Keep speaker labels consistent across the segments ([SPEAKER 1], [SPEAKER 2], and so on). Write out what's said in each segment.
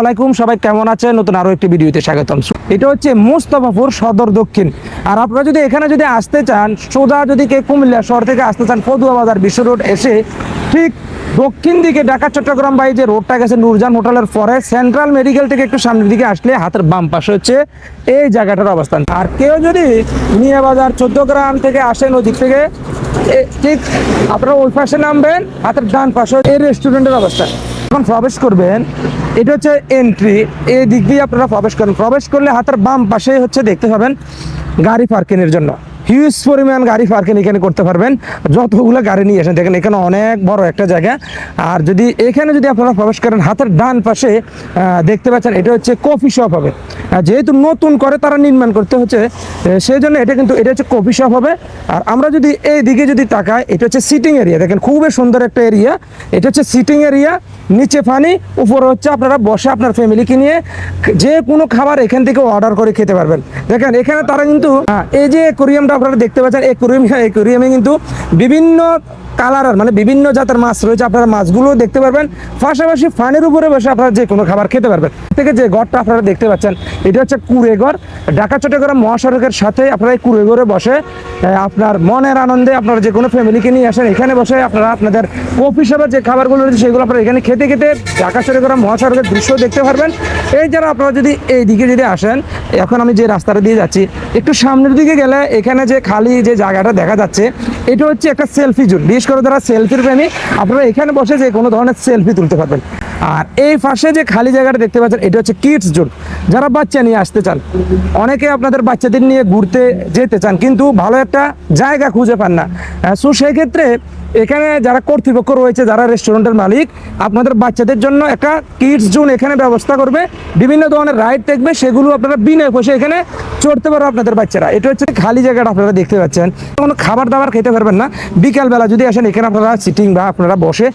[SPEAKER 1] আলাইকুম, সবাই কেমন আছেন? নতুন আরও একটি ভিডিওতে স্বাগতম। এটা হচ্ছে মুস্তাফাপুর সদর দক্ষিণ। আর আপনারা যদি এখানে যদি আসতে চান, সোজা যদি কে কুমিল্লা শহর থেকে আসতে চান পদুয়া বাজার, বিশ্ব রোড এসে ঠিক দক্ষিণ দিকে ঢাকা, চট্টগ্রাম বাই যে রোডটা গেছে নূরজান হোটেলের পরে সেন্ট্রাল মেডিকেল থেকে একটু সামনের দিকে আসলে হাতের বাম পাশে হচ্ছে এই জায়গাটার অবস্থান। আর কেউ যদি মিয়া বাজার চোদ্দ গ্রাম থেকে আসেন ওদিক থেকে ঠিক আপনারা ওই পাশে নামবেন, হাতের ডান পাশে এই রেস্টুরেন্টের অবস্থান। যখন প্রবেশ করবেন, এটা হচ্ছে এন্ট্রি এই দিক দিয়ে আপনারা প্রবেশ করেন। প্রবেশ করলে হাতের বাম পাশেই হচ্ছে দেখতে পাবেন গাড়ি পার্কিংয়ের জন্য। হিউজ পরিমাণ গাড়ি পার্কিং এখানে করতে পারবেন। যতগুলো গাড়ি নিয়ে আসেন, দেখেন এখানে অনেক বড় একটা জায়গা। আর যদি এখানে যদি আপনারা প্রবেশ করেন, হাতের ডান পাশে দেখতে পাচ্ছেন, এটা হচ্ছে কফি শপ হবে। যেহেতু নতুন করে তারা নির্মাণ করতে হচ্ছে সেই জন্য এটা কিন্তু, এটা হচ্ছে কফি শপ হবে। আর আমরা যদি এই দিকে যদি তাকাই, এটা হচ্ছে সিটিং এরিয়া দেখেন খুবই সুন্দর একটা এরিয়া এটা হচ্ছে সিটিং এরিয়া নিচে পানি, উপরে হচ্ছে আপনারা বসে আপনার ফ্যামিলিকে নিয়ে যে কোনো খাবার এখান থেকে অর্ডার করে খেতে পারবেন। দেখেন এখানে তারা কিন্তু এই যে কোরিয়ামটা আপনারা দেখতে পাচ্ছেন এই কোরিয়াম এই কিন্তু বিভিন্ন কালারের মানে বিভিন্ন জাতের মাছ রয়েছে। আপনারা মাছগুলো দেখতে পারবেন। পাশাপাশি ফানের উপরে বসে আপনারা যে কোনো খাবার খেতে পারবেন। থেকে যে ঘরটা আপনারা দেখতে পাচ্ছেন, এটা হচ্ছে কুড়ে ঘর ঢাকা, চট্টগ্রাম মহাসড়কের সাথে আপনারা এই কুড়ে ঘরে বসে আপনার মনের আনন্দে আপনারা যে কোনো ফ্যামিলিকে নিয়ে আসেন, এখানে বসে আপনারা আপনাদের কফি শপের যে খাবারগুলো রয়েছে, সেগুলো আপনারা এখানে খেতে খেতে ঢাকা, চট্টগ্রাম মহাসড়কের দৃশ্য দেখতে পারবেন। এই যারা আপনারা যদি এই দিকে যদি আসেন, এখন আমি যে রাস্তাটা দিয়ে যাচ্ছি, একটু সামনের দিকে গেলে এখানে যে খালি যে জায়গাটা দেখা যাচ্ছে, এটা হচ্ছে একটা সেলফি জোন বিশেষ করে যারা সেলফির প্রেমী, আপনারা এখানে বসে যে কোনো ধরনের সেলফি তুলতে পারবেন। আর এই পাশে যে খালি জায়গাটা দেখতে পাচ্ছেন, এটা হচ্ছে কিডস জোন যারা বাচ্চা নিয়ে আসতে চান, অনেকে আপনাদের বাচ্চাদের নিয়ে ঘুরতে যেতে চান, কিন্তু ভালো একটা জায়গা খুঁজে পান না। সো সেক্ষেত্রে এখানে যারা কর্তৃপক্ষ রয়েছে, যারা রেস্টুরেন্টের মালিক, আপনাদের বাচ্চাদের জন্য একটা কিডস জোন এখানে ব্যবস্থা করবে। বিভিন্ন ধরনের রাইড দেখবে, সেগুলো আপনারা বিনা পয়সা এখানে চড়তে পারবে আপনাদের বাচ্চারা। এটা হচ্ছে খালি জায়গাটা আপনারা দেখতে পাচ্ছেন। কোনো খাবার দাবার খেতে পারবেন না। বিকালবেলা যদি আসেন, এখানে আপনারা সিটিং বা আপনারা বসে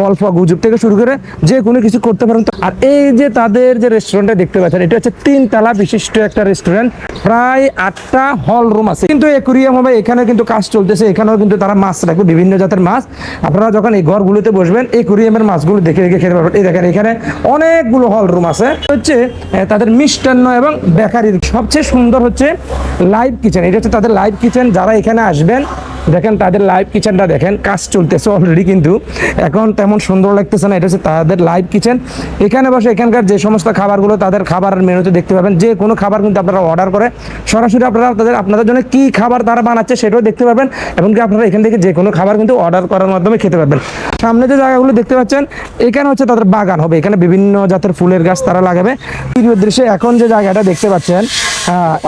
[SPEAKER 1] গল্প, গুজব থেকে শুরু করে যে কোনো কিছু করতে পারেন। আর এই যে তাদের যে রেস্টুরেন্টটা দেখতে পাচ্ছেন, এটা হচ্ছে তিনতলা বিশিষ্ট একটা রেস্টুরেন্ট প্রায় আটটা হল রুম আছে। কিন্তু একুরিয়াম হবে এখানে কিন্তু কাজ চলতেছে, এখানেও কিন্তু তারা মাছ রাখবে, বিভিন্ন জাতের মাছ, আপনারা যখন এই ঘরগুলোতে বসবেন, এই একুরিয়ামের মাছগুলো দেখে দেখে খেতে পারবেন। এই দেখেন, এখানে অনেকগুলো হল রুম আছে। হচ্ছে তাদের মিষ্টান্ন এবং বেকারির, সবচেয়ে সুন্দর হচ্ছে লাইভ কিচেন এটা হচ্ছে তাদের লাইভ কিচেন যারা এখানে আসবেন দেখেন, তাদের লাইভ কিচেনটা দেখেন, কাজ চলতেছে অলরেডি কিন্তু। এখন তেমন সুন্দর লাগতেছে না, এটা হচ্ছে তাদের লাইভ কিচেন এখানে বসে এখানকার যে সমস্ত খাবারগুলো, তাদের খাবারের মেনুতে দেখতে পাবেন। যে কোনো খাবার কিন্তু আপনারা অর্ডার করে, সরাসরি আপনারা তাদের আপনাদের জন্য কি খাবার তারা বানাচ্ছে সেটাও দেখতে পাবেন এমনকি আপনারা এখান থেকে যে কোনো খাবার কিন্তু অর্ডার করার মাধ্যমে খেতে পারবেন। সামনে যে জায়গাগুলো দেখতে পাচ্ছেন, এখানে হচ্ছে তাদের বাগান হবে। এখানে বিভিন্ন জাতের ফুলের গাছ তারা লাগাবে। প্রিয় দৃশ্যে এখন যে জায়গাটা দেখতে পাচ্ছেন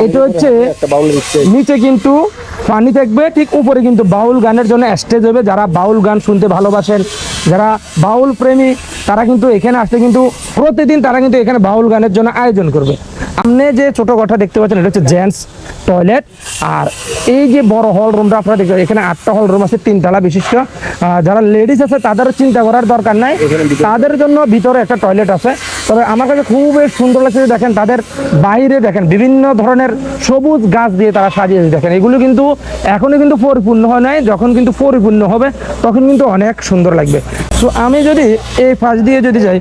[SPEAKER 1] এটা হচ্ছে নিচে কিন্তু পানি থাকবে ঠিক উপরে কিন্তু বাউল গানের জন্য স্টেজ হবে। যারা বাউল গান শুনতে ভালোবাসেন যারা বাউল প্রেমী তারা কিন্তু এখানে আসতে কিন্তু প্রতিদিন তারা কিন্তু এখানে বাউল গানের জন্য আয়োজন করবে। সামনে যে ছোট ঘরটা দেখতে পাচ্ছেন এটা হচ্ছে জেন্টস টয়লেট আর এই যে বড় হল রুমটা আপনারা দেখতে এখানে আটটা হল রুম আছে তিনতলা বিশিষ্ট। যারা লেডিস আছে তাদের চিন্তা করার দরকার নাই। তাদের জন্য ভিতরে একটা টয়লেট আছে। তবে আমার কাছে খুবই সুন্দর লাগছে দেখেন তাদের বাইরে দেখেন বিভিন্ন ধরনের সবুজ গাছ দিয়ে তারা সাজিয়েছে। দেখেন এগুলো কিন্তু এখনও কিন্তু পরিপূর্ণ হয় নাই। যখন কিন্তু পরিপূর্ণ হবে, তখন কিন্তু অনেক সুন্দর লাগবে। সো আমি যদি এই ফাঁস দিয়ে যদি যাই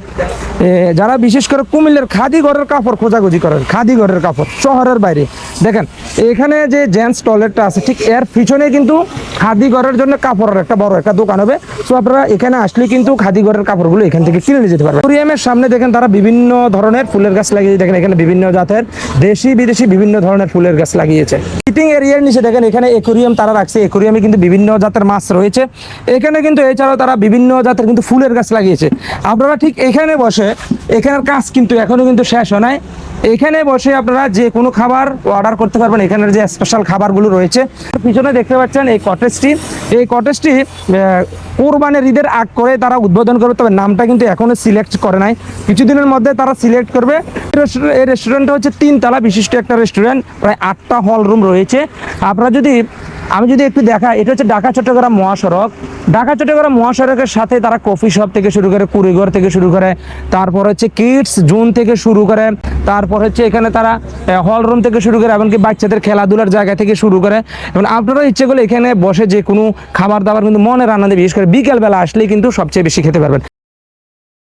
[SPEAKER 1] যারা বিশেষ করে কুমিল্লার খাদি ঘরের কাপড় খোঁজাখুঁজি করেন খাদি ঘরের কাপড়, শহরের বাইরে। দেখেন, এখানে যে জেন্টস টয়লেটটা আছে, ঠিক এর পিছনে কিন্তু খাদি ঘরের জন্য কাপড়ের একটা বড় একটা দোকান হবে। সো আপনারা এখানে আসলে কিন্তু খাদি ঘরের কাপড়গুলো এখান থেকে কিনে নিয়ে যেতে পারবেন। কোরিয়ামের সামনে দেখেন তারা বিভিন্ন ধরনের ফুলের গাছ লাগিয়ে দেখেন, এখানে বিভিন্ন জাতের দেশি, বিদেশি বিভিন্ন ধরনের ফুলের গাছ লাগিয়েছে। সিটিং এরিয়ার নিচে দেখেন, এখানে একুরিয়াম তারা রাখছে। একুরিয়ামে কিন্তু বিভিন্ন জাতের মাছ রয়েছে। এখানে কিন্তু এছাড়াও তারা বিভিন্ন জাতের কিন্তু ফুলের গাছ লাগিয়েছে। আপনারা ঠিক এখানে বসে এখানের কাজ কিন্তু এখনও কিন্তু শেষ হয় নাই। এখানে বসে আপনারা যে কোনো খাবার অর্ডার করতে পারবেন। এখানের যে স্পেশাল খাবারগুলো রয়েছে, পিছনে দেখতে পাচ্ছেন এই কটেজটি এই কটেজটি কোরবানের ঈদের আগ করে তারা উদ্বোধন করবে, তবে নামটা কিন্তু এখনও সিলেক্ট করে নাই। কিছুদিনের মধ্যে তারা সিলেক্ট করবে। এই রেস্টুরেন্টটা হচ্ছে তিনতলা বিশিষ্ট একটা রেস্টুরেন্ট, প্রায় আটটা হল রুম রয়েছে। আপনারা যদি, আমি যদি একটু দেখা এটা হচ্ছে ঢাকা, চট্টগ্রাম মহাসড়ক। ঢাকা, চট্টগ্রাম মহাসড়কের সাথে তারা কফি শপ থেকে শুরু করে কুড়িঘর থেকে শুরু করে, তারপর হচ্ছে কিডস জোন থেকে শুরু করে তারপর হচ্ছে এখানে তারা হল রুম থেকে শুরু করে এমনকি বাচ্চাদের খেলাধুলার জায়গা থেকে শুরু করে। এবং আপনারা ইচ্ছে করলে এখানে বসে যে কোনো খাবার দাবার কিন্তু মনের আনন্দে বিশেষ করে বিকেলবেলা আসলেই কিন্তু সবচেয়ে বেশি খেতে পারবেন।